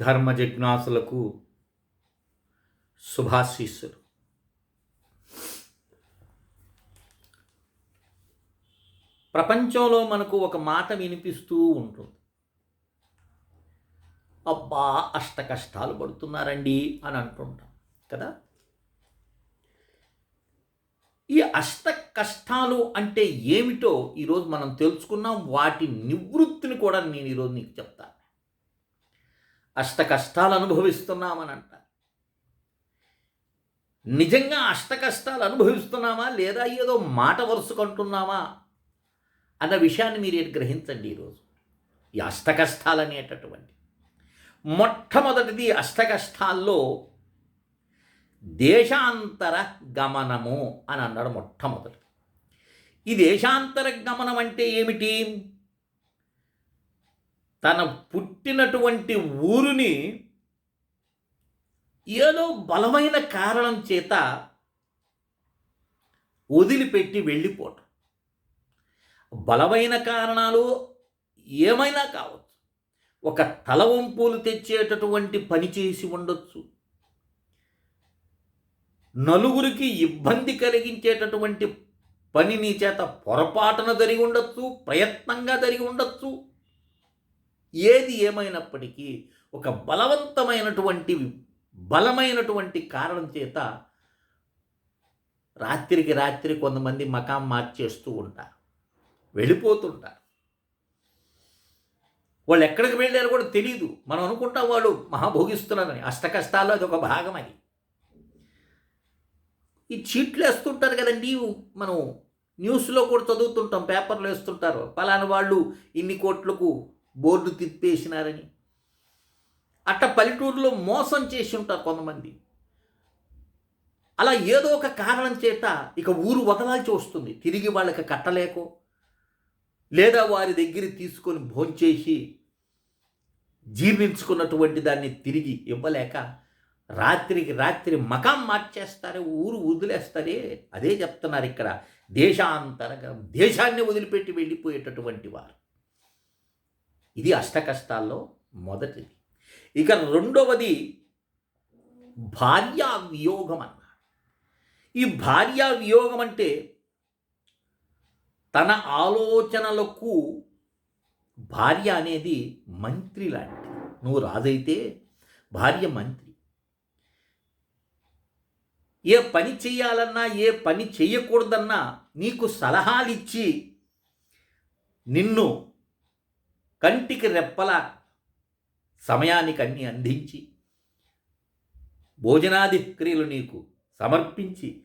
ధర్మ జిజ్ఞాసులకు శుభాశీస్సులు. ప్రపంచంలో మనకు ఒక మాట వినిపిస్తూ ఉంటుంది. అబ్బా అష్ట కష్టాలు పడుతున్నారండి అని అంటుంటాం కదా? ఈ అష్ట కష్టాలు అంటే ఏమిటో ఈరోజు మనం తెలుసుకున్నాం. వాటి నివృత్తిని కూడా నేను ఈరోజు నీకు చెప్తాను. అష్ట కష్టాలు అనుభవిస్తున్నామని అంటారు నిజంగా అష్ట కష్టాలు అనుభవిస్తున్నామా లేదా ఏదో మాట వరుసుకుంటున్నామా అన్న విషయాన్ని మీరు గ్రహించండి ఈరోజు. ఈ అష్ట కష్టాలు అనేటటువంటి మొట్టమొదటిది అష్ట కష్టాల్లో దేశాంతర గమనము అని అన్నాడు మొట్టమొదటి. ఈ దేశాంతర గమనం అంటే ఏమిటి? తన పుట్టినటువంటి ఊరిని ఏదో బలమైన కారణం చేత వదిలిపెట్టి వెళ్ళిపోవటం. బలమైన కారణాలు ఏమైనా కావచ్చు. ఒక తలవంపులు తెచ్చేటటువంటి పని చేసి ఉండొచ్చు. నలుగురికి ఇబ్బంది కలిగించేటటువంటి పని నీ చేత పొరపాటున జరిగి ఉండొచ్చు ప్రయత్నంగా జరిగి ఉండొచ్చు. ఏది ఏమైనప్పటికీ ఒక బలవంతమైనటువంటి బలమైనటువంటి కారణం చేత రాత్రికి రాత్రి కొంతమంది మకాం మార్చేస్తూ ఉంటారు. వెళ్ళిపోతుంటారు. వాళ్ళు ఎక్కడికి వెళ్ళారో కూడా తెలియదు మనం అనుకుంటాం వాళ్ళు మహాభోగిస్తున్నారని. అష్ట కష్టాల్లో అది ఒక భాగం అది. ఈ చీట్లు వేస్తుంటారు కదండి. మనం న్యూస్లో కూడా చదువుతుంటాం పేపర్లు వేస్తుంటారు. పలానా వాళ్ళు ఇన్ని కోట్లకు బోర్డు తిప్పేసినారని. అట్ట పల్లెటూరులో మోసం చేసి ఉంటారు కొంతమంది. అలా ఏదో ఒక కారణం చేత ఇక ఊరు వదలాల్సి వస్తుంది. తిరిగి వాళ్ళకి కట్టలేకో లేదా వారి దగ్గర తీసుకొని భోంచేసి జీర్ణించుకున్నటువంటి దాన్ని తిరిగి ఇవ్వలేక రాత్రికి రాత్రి మకాం మార్చేస్తారే ఊరు వదిలేస్తారే అదే చెప్తున్నారు ఇక్కడ. దేశాంతరగా దేశాన్ని వదిలిపెట్టి వెళ్ళిపోయేటటువంటి వారు. ఇది అష్ట కష్టాల్లో మొదటిది. ఇక రెండవది భార్యా వియోగం అన్నాడు ఈ భార్యా వియోగం అంటే తన ఆలోచనలకు భార్య అనేది మంత్రి లాంటిది. నువ్వు రాజైతే భార్య మంత్రి. ఏ పని చేయాలన్నా ఏ పని చేయకూడదన్నా నీకు సలహాలు ఇచ్చి నిన్ను కంటికి రెప్పల సమయానికి అన్ని అందించి భోజనాది క్రియలు నీకు సమర్పించి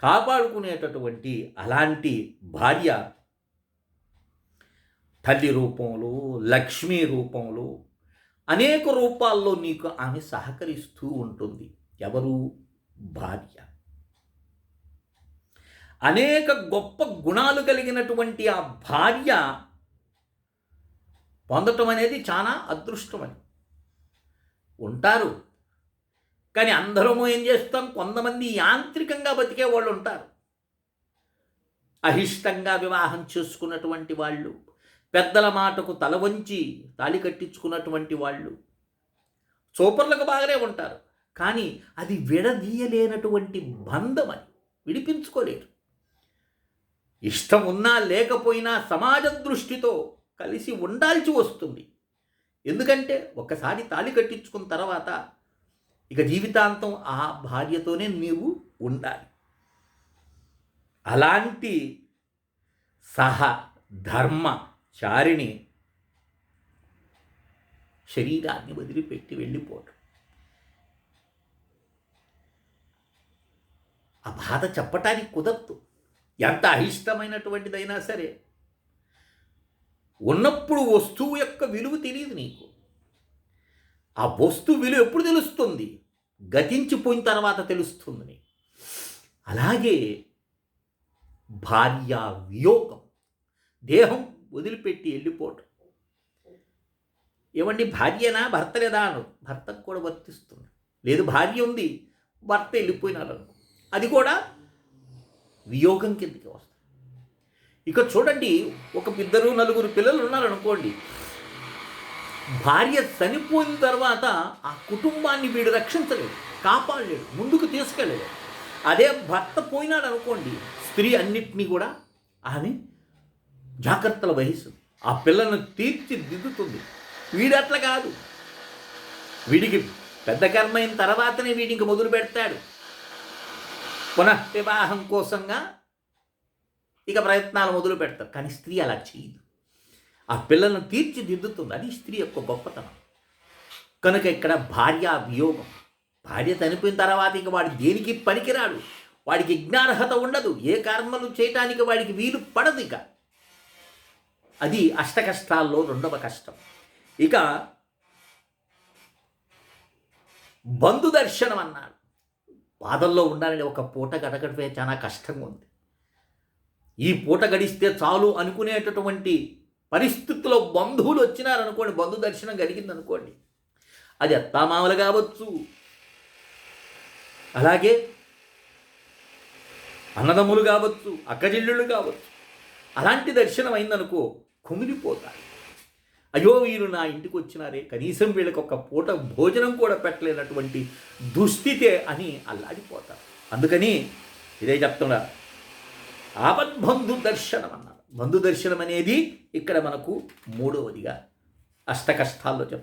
కాపాడుకునేటటువంటి అలాంటి భార్య తల్లి రూపంలో లక్ష్మీ రూపంలో అనేక రూపాల్లో నీకు ఆమె సహకరిస్తూ ఉంటుంది. ఎవరు? భార్య. అనేక గొప్ప గుణాలు కలిగినటువంటి ఆ భార్య పొందటం అనేది చాలా అదృష్టమని. ఉంటారు. కానీ అందరము ఏం చేస్తాం? కొంతమంది యాంత్రికంగా బతికే వాళ్ళు ఉంటారు. అహిష్టంగా వివాహం చేసుకున్నటువంటి వాళ్ళు పెద్దల మాటకు తల వంచి తాళి కట్టించుకున్నటువంటి వాళ్ళు సూపర్లకు బాగానే ఉంటారు. కానీ అది విడదీయలేనటువంటి బంధం అని విడిపించుకోలేరు. ఇష్టం ఉన్నా లేకపోయినా సమాజ దృష్టితో కలిసి ఉండాల్సి వస్తుంది. ఎందుకంటే ఒక్కసారి తాళి కట్టించుకున్న తర్వాత ఇక జీవితాంతం ఆ భార్యతోనే నీవు ఉండాలి. అలాంటి సహ ధర్మ చారిణి శరీరాన్ని వదిలిపెట్టి వెళ్ళిపోవటం. ఆ బాధ చెప్పటానికి కుదరదు. ఎంత అయిష్టమైనటువంటిదైనా సరే ఉన్నప్పుడు వస్తువు యొక్క విలువ తెలియదు నీకు. ఆ వస్తువు విలువ ఎప్పుడు తెలుస్తుంది? గతించిపోయిన తర్వాత తెలుస్తుంది నీకు. అలాగే భార్య వియోగం దేహం వదిలిపెట్టి వెళ్ళిపోవటం. ఏమండి? భార్యనా? భర్త లేదా అను. భర్తకు కూడా వర్తిస్తుంది. లేదు భార్య ఉంది భర్త వెళ్ళిపోయినారు అది కూడా వియోగం కిందకి వస్తుంది. ఇక చూడండి ఒక ఇద్దరు నలుగురు పిల్లలు ఉన్నారనుకోండి భార్య చనిపోయిన తర్వాత ఆ కుటుంబాన్ని వీడు రక్షించలేడు కాపాడలేడు ముందుకు తీసుకెళ్ళలేడు అదే భర్త పోయినాడు అనుకోండి స్త్రీ అన్నిటినీ కూడా ఆమె జాగ్రత్తలు వహిస్తుంది. ఆ పిల్లలను తీర్చిదిద్దుతుంది. వీడట్లా కాదు. వీడికి పెద్ద కర్మ అయిన తర్వాతనే వీడికి మొదలు పెడతాడు. పునః వివాహం కోసంగా ఇక ప్రయత్నాలు మొదలు పెడతారు. కానీ స్త్రీ అలా చేయదు. ఆ పిల్లలను తీర్చిదిద్దుతుంది. అది స్త్రీ యొక్క గొప్పతనం. కనుక ఇక్కడ భార్య వియోగం. భార్య చనిపోయిన తర్వాత ఇక వాడు దేనికి పనికిరాడు? వాడికి జ్ఞార్హత ఉండదు. ఏ కర్మలు చేయటానికి వాడికి వీలు పడదు ఇక. అది అష్టకష్టాల్లో రెండవ కష్టం. ఇక బంధు దర్శనం అన్నాడు. బాధల్లో ఉండాలని ఒక పూట గడగడమే చాలా కష్టంగా ఉంది. ఈ పూట గడిస్తే చాలు అనుకునేటటువంటి పరిస్థితుల్లో బంధువులు వచ్చినారనుకోండి బంధు దర్శనం కలిగింది అనుకోండి అది అత్తామామలు కావచ్చు. అలాగే అన్నదమ్ములు కావచ్చు అక్కజెల్లుళ్ళు కావచ్చు. అలాంటి దర్శనం అయిందనుకో కుమిలిపోతారు. అయ్యో వీరు నా ఇంటికి వచ్చినారే కనీసం వీళ్ళకి ఒక పూట భోజనం కూడా పెట్టలేనటువంటి దుస్థితే అని అల్లాడిపోతారు. అందుకని ఇదే చెప్తున్నారు ఆపద్బంధు దర్శనం అన్నారు బంధు దర్శనం అనేది ఇక్కడ మనకు మూడవదిగా అష్ట కష్టాల్లో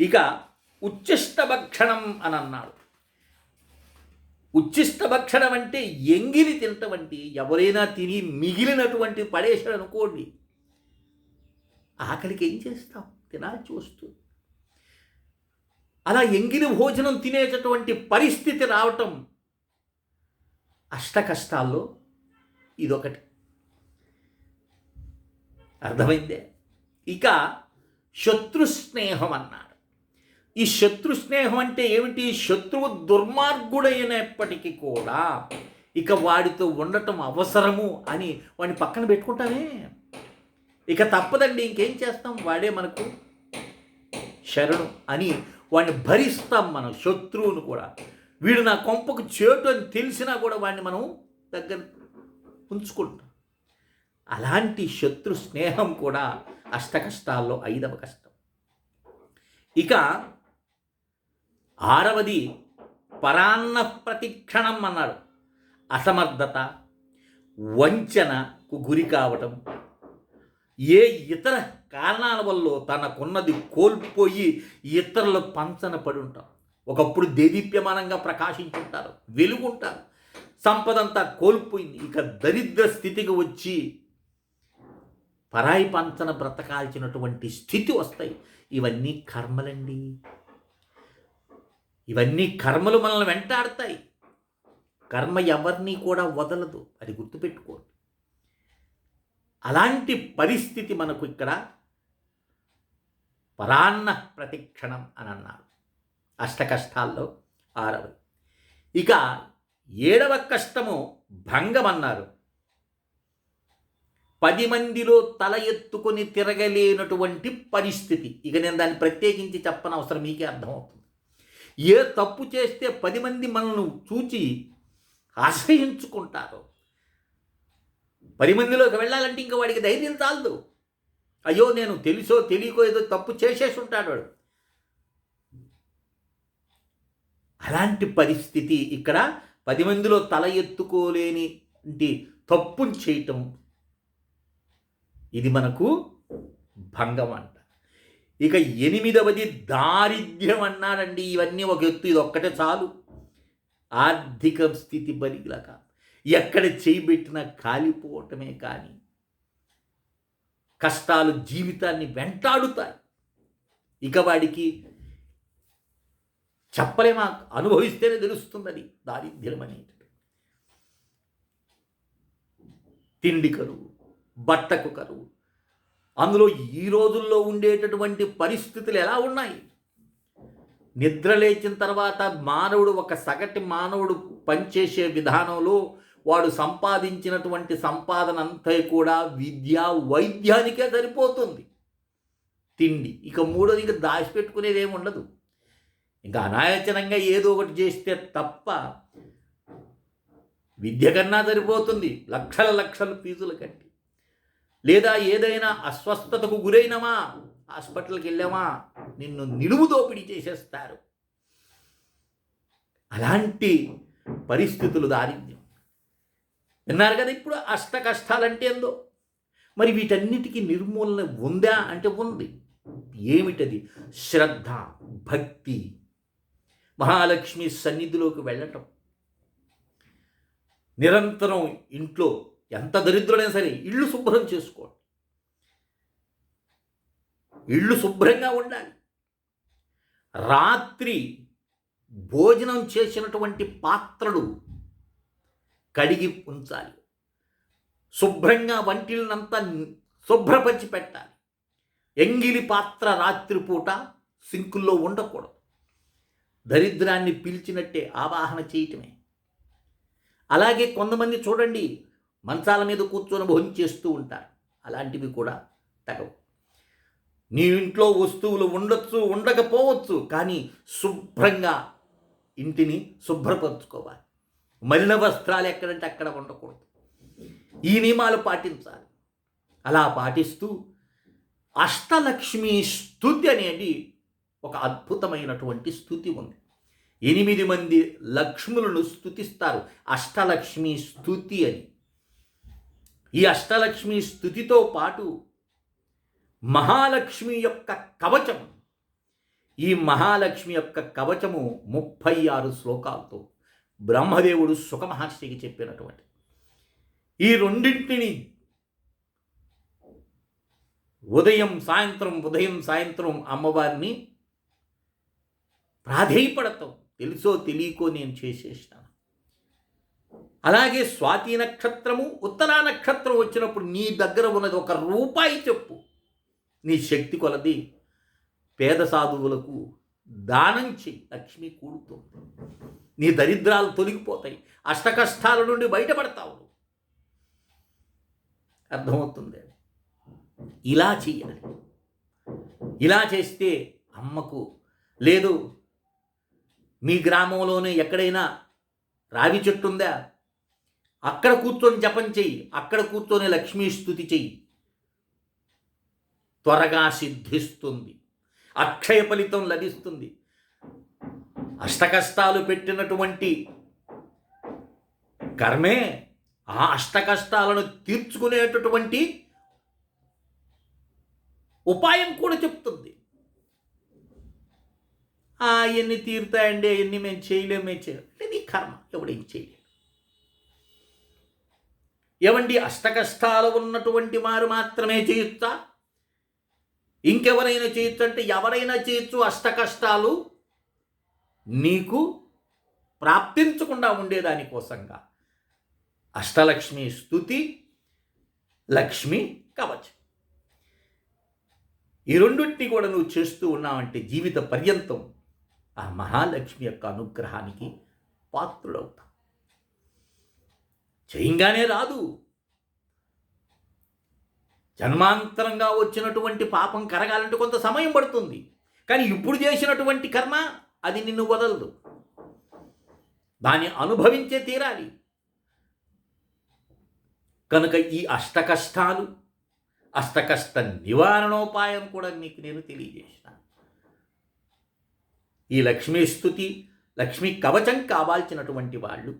ఇక ఉచ్చిష్ట భక్షణం అని అన్నాడు ఉచ్చిష్ట భక్షణం అంటే ఎంగిలి తినటమంటి ఎవరైనా తిని మిగిలినటువంటి పడేశాడు అనుకోండి ఆకలికి ఏం చేస్తాం? తినాల్సి వస్తుంది. అలా ఎంగిలి భోజనం తినేటటువంటి పరిస్థితి రావటం అష్ట కష్టాల్లో ఇదొకటి. అర్థమైందే? ఇక శత్రు స్నేహం అన్నాడు ఈ శత్రు స్నేహం అంటే ఏమిటి? శత్రువు దుర్మార్గుడైనప్పటికీ కూడా ఇక వాడితో ఉండటం అవసరము అని వాడిని పక్కన పెట్టుకుంటామే. ఇక తప్పదండి ఇంకేం చేస్తాం? వాడే మనకు శరణు అని వాడిని భరిస్తాం మనం శత్రువును కూడా. వీడు నా కొంపకు చేటు అని తెలిసినా కూడా వాడిని మనం దగ్గర ఉంచుకుంటాం అలాంటి శత్రు స్నేహం కూడా అష్ట కష్టాల్లో ఐదవ కష్టం. ఇక ఆరవది పరాన్న ప్రతిక్షణం అన్నాడు అసమర్థత వంచనకు గురి కావటం ఏ ఇతర కారణాల వల్ల తనకున్నది కోల్పోయి ఇతరులు పంచన పడి ఉంటాం. ఒకప్పుడు దేదీప్యమానంగా ప్రకాశించుంటారు వెలుగుంటారు. సంపదంతా కోల్పోయింది. ఇక దరిద్ర స్థితికి వచ్చి పరాయి పంచన బ్రతకాల్సినటువంటి స్థితి వస్తాయి. ఇవన్నీ కర్మలండి. ఇవన్నీ కర్మలు మనల్ని వెంటాడతాయి. కర్మ ఎవరిని కూడా వదలదు. అది గుర్తుపెట్టుకోండి. అలాంటి పరిస్థితి మనకు ఇక్కడ పరాన్న ప్రతిక్షణం అని అన్నారు. అష్ట కష్టాల్లో ఆరవది ఇక ఏడవ కష్టము భంగమన్నారు. పది మందిలో తల ఎత్తుకొని తిరగలేనటువంటి పరిస్థితి. ఇక నేను దాన్ని ప్రత్యేకించి చెప్పనవసరం మీకే అర్థమవుతుంది. ఏ తప్పు చేస్తే పది మంది మనల్ని చూచి ఆశ్రయించుకుంటారు. పది మందిలోకి వెళ్ళాలంటే ఇంకా వాడికి ధైర్యం చాలదు. అయ్యో నేను తెలుసో తెలియకో ఏదో తప్పు చేసేసి ఉంటాడు వాడు. అలాంటి పరిస్థితి ఇక్కడ పది మందిలో తల ఎత్తుకోలేని తప్పును చేయటం ఇది మనకు భంగం అంట. ఇక ఎనిమిదవది దారిద్ర్యం అన్నారండి. ఇవన్నీ ఒక ఎత్తు ఇది ఒక్కటే చాలు. ఆర్థిక స్థితి బలిగలక. ఎక్కడ చేయిబెట్టినా కాలిపోవటమే కానీ కష్టాలు జీవితాన్ని వెంటాడుతాయి. ఇక వాడికి చెప్పలేమా? అనుభవిస్తేనే తెలుస్తుంది అది దారిద్ర్యం అనేది తిండి కరువు బట్టకు కరువు. అందులో ఈ రోజుల్లో ఉండేటటువంటి పరిస్థితులు ఎలా ఉన్నాయి? నిద్ర లేచిన తర్వాత మానవుడు ఒక సగటి మానవుడు పనిచేసే విధానంలో వాడు సంపాదించినటువంటి సంపాదన అంతా కూడా విద్య వైద్యానికే సరిపోతుంది. తిండి ఇక మూడోది ఇంకా దాచిపెట్టుకునేది ఏమి ఉండదు. ఇంకా అనాయచనంగా ఏదో ఒకటి చేస్తే తప్ప విద్య కన్నా సరిపోతుంది. లక్షల లక్షల ఫీజుల కట్టి. లేదా ఏదైనా అస్వస్థతకు గురైనమా? హాస్పిటల్కి వెళ్ళామా? నిన్ను నిలువు దోపిడీ చేసేస్తారు. అలాంటి పరిస్థితులు దారిద్ర్యం. విన్నారు కదా ఇప్పుడు అష్ట కష్టాలంటే ఏందో మరి వీటన్నిటికీ నిర్మూలన ఉందా? అంటే ఉంది. ఏమిటది? శ్రద్ధ భక్తి మహాలక్ష్మి సన్నిధిలోకి వెళ్ళటం. నిరంతరం ఇంట్లో ఎంత దరిద్రుడైనా సరే ఇల్లు శుభ్రం చేసుకోండి ఇళ్ళు శుభ్రంగా ఉండాలి. రాత్రి భోజనం చేసినటువంటి పాత్రలు కడిగి ఉంచాలి. శుభ్రంగా వంటిల్నంతా శుభ్రపరిచి పెట్టాలి ఎంగిలి పాత్ర రాత్రిపూట సింకుల్లో ఉండకూడదు. దరిద్రాన్ని పిలిచినట్టే ఆవాహన చేయటమే. అలాగే కొంతమంది చూడండి మంచాల మీద కూర్చొని భోజనం చేస్తూ ఉంటారు. అలాంటివి కూడా తగవు. నీ ఇంట్లో వస్తువులు ఉండొచ్చు ఉండకపోవచ్చు కానీ శుభ్రంగా ఇంటిని శుభ్రపరచుకోవాలి. మలిన వస్త్రాలు ఎక్కడంటే అక్కడ ఉండకూడదు. ఈ నియమాలు పాటించాలి. అలా పాటిస్తూ అష్టలక్ష్మి స్థుతి అనేది ఒక అద్భుతమైనటువంటి స్థుతి ఉంది. ఎనిమిది మంది లక్ష్ములను స్థుతిస్తారు. అష్టలక్ష్మి స్థుతి అని. ఈ అష్టలక్ష్మి స్థుతితో పాటు మహాలక్ష్మి యొక్క కవచం ఈ మహాలక్ష్మి యొక్క కవచము ముప్పై ఆరు శ్లోకాలతో బ్రహ్మదేవుడు సుఖమహర్షికి చెప్పినటువంటి. ఈ రెండింటిని ఉదయం సాయంత్రం ఉదయం సాయంత్రం అమ్మవారిని ప్రాధేయపడతాం తెలుసో తెలియకో నేను చేసేసాను అలాగే స్వాతి నక్షత్రము ఉత్తరా నక్షత్రం వచ్చినప్పుడు నీ దగ్గర ఉన్నది ఒక రూపాయి చెప్పు. నీ శక్తి కొలది. పేద సాధువులకు దానం చెయ్యి. లక్ష్మి కూడుతుంది. నీ దరిద్రాలు తొలగిపోతాయి. అష్టకష్టాల నుండి బయటపడతావు అర్థమవుతుంది? ఇలా చేయాలి ఇలా చేస్తే అమ్మకు లేదు మీ గ్రామంలోనే ఎక్కడైనా రావి చెట్టు ఉందా? అక్కడ కూర్చొని జపం చెయ్యి. అక్కడ కూర్చొని లక్ష్మీ స్థుతి చెయ్యి. త్వరగా సిద్ధిస్తుంది. అక్షయ ఫలితం లభిస్తుంది. అష్టకష్టాలు పెట్టినటువంటి కర్మే ఆ అష్టకష్టాలను తీర్చుకునేటటువంటి ఉపాయం కూడా చెప్తుంది. అవన్నీ తీరుతాయండి అవన్నీ మేము చేయలేము మేము చేయలేము. అంటే నీ కర్మ ఎవడేం చేయలేము ఏమండి అష్టకష్టాలు ఉన్నటువంటి వారు మాత్రమే చేయొచ్చా? ఇంకెవరైనా చేయొచ్చు అంటే ఎవరైనా చేయొచ్చు అష్టకష్టాలు నీకు ప్రాప్తించకుండా ఉండేదానికోసంగా అష్టలక్ష్మి స్థుతి లక్ష్మి కవచం. ఈ రెండింటిని కూడా నువ్వు చేస్తూ ఉన్నావంటే జీవిత పర్యంతం ఆ మహాలక్ష్మి యొక్క అనుగ్రహానికి పాత్రుడవుతాం చేయంగానే రాదు. జన్మాంతరంగా వచ్చినటువంటి పాపం కరగాలంటే కొంత సమయం పడుతుంది. కానీ ఇప్పుడు చేసినటువంటి కర్మ అది నిన్ను వదలదు. దాన్ని అనుభవించే తీరాలి. కనుక ఈ అష్టకష్టాలు అష్టకష్ట నివారణోపాయం కూడా మీకు నేను తెలియజేసినాను. ఈ లక్ష్మీ స్థుతి లక్ష్మీ కవచం కావాల్సినటువంటి వాళ్ళు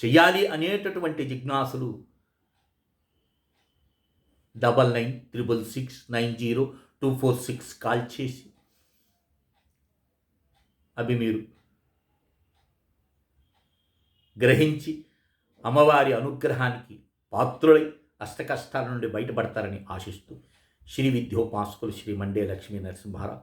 చెయ్యాలి అనేటటువంటి జిజ్ఞాసులు double nine triple six nine zero two four six call చేసి అవి మీరు గ్రహించి అమ్మవారి అనుగ్రహానికి పాత్రులై అష్టకష్టాల నుండి బయటపడతారని ఆశిస్తూ శ్రీ విద్యోపాసకులు శ్రీ మండే లక్ష్మీ నరసింహారావు